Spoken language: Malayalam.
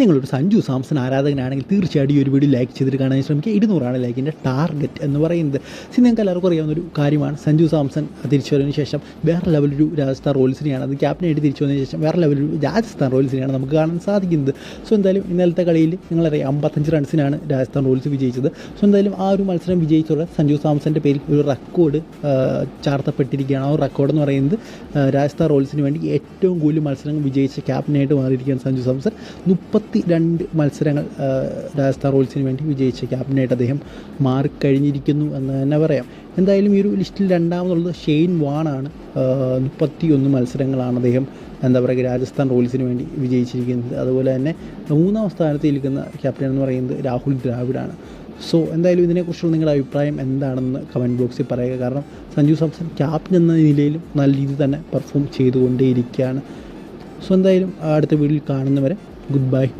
നിങ്ങളൊരു സഞ്ജു സാംസൺ ആരാധകനാണെങ്കിൽ തീർച്ചയായിട്ടും ഈ ഒരു വീഡിയോ ലൈക്ക് ചെയ്തിട്ട് കാണാൻ ശ്രമിക്കുക. ഇരുന്നൂറാണ് ലൈക്കിന്റെ ടാർഗറ്റ് എന്ന് പറയുന്നത്. സി നിങ്ങൾക്ക് എല്ലാവർക്കും അറിയാവുന്ന ഒരു കാര്യമാണ്. സഞ്ജു സാംസൺ തിരിച്ചു വന്നതിന് ശേഷം വേറെ ലെവലൊരു രാജസ്ഥാൻ റോയൽസിനെയാണ് അത് ക്യാപ്റ്റനായിട്ട് തിരിച്ചു വന്നതിന് ശേഷം വേറെ ലെവലൊരു രാജസ്ഥാൻ റോയൽസിനെയാണ് നമുക്ക് കാണാൻ സാധിക്കുന്നത്. സോ എന്തായാലും ഇന്നലത്തെ കളിയിൽ നിങ്ങളറിയാം അമ്പത്തഞ്ച് റൺസിനാണ് രാജസ്ഥാൻ റോയൽസ് വിജയിച്ചത്. സോ എന്തായാലും ആ ഒരു മത്സരം വിജയിച്ചുള്ള സഞ്ജു സാംസന്റെ പേരിൽ ഒരു റെക്കോർഡ് ചാർത്തപ്പെട്ടിരിക്കുകയാണ്. ആ ഒരു റെക്കോർഡ് എന്ന് പറയുന്നത് രാജസ്ഥാൻ റോയൽസിന് വേണ്ടി ഏറ്റവും കൂടുതൽ മത്സരങ്ങൾ വിജയിച്ച ക്യാപ്റ്റനായിട്ട് മാറിയിരിക്കുകയാണ് സഞ്ജു സാംസൺ. മുപ്പത്തി രണ്ട് മത്സരങ്ങൾ രാജസ്ഥാൻ റോയൽസിന് വേണ്ടി വിജയിച്ച ക്യാപ്റ്റനായിട്ട് അദ്ദേഹം മാറിക്കഴിഞ്ഞിരിക്കുന്നു എന്ന് തന്നെ പറയാം. എന്തായാലും ഈ ഒരു ലിസ്റ്റിൽ രണ്ടാമതുള്ളത് ഷെയ്ൻ വാണാണ്. മുപ്പത്തി ഒന്ന് മത്സരങ്ങളാണ് അദ്ദേഹം എന്താ പറയുക രാജസ്ഥാൻ റോയൽസിന് വേണ്ടി വിജയിച്ചിരിക്കുന്നത്. അതുപോലെ തന്നെ മൂന്നാം സ്ഥാനത്ത് ഇരിക്കുന്ന ക്യാപ്റ്റൻ എന്ന് പറയുന്നത് രാഹുൽ ദ്രാവിഡാണ് സോ എന്തായാലും ഇതിനെക്കുറിച്ചുള്ള നിങ്ങളുടെ അഭിപ്രായം എന്താണെന്ന് കമന്റ് ബോക്സിൽ പറയുക. കാരണം സഞ്ജു സാംസൺ ക്യാപ്റ്റൻ എന്ന നിലയിലും നല്ല രീതിയിൽ തന്നെ പെർഫോം ചെയ്തുകൊണ്ടേയിരിക്കുകയാണ്. സോ എന്തായാലും അടുത്ത വീട്ടിൽ കാണുന്നവരെ Goodbye.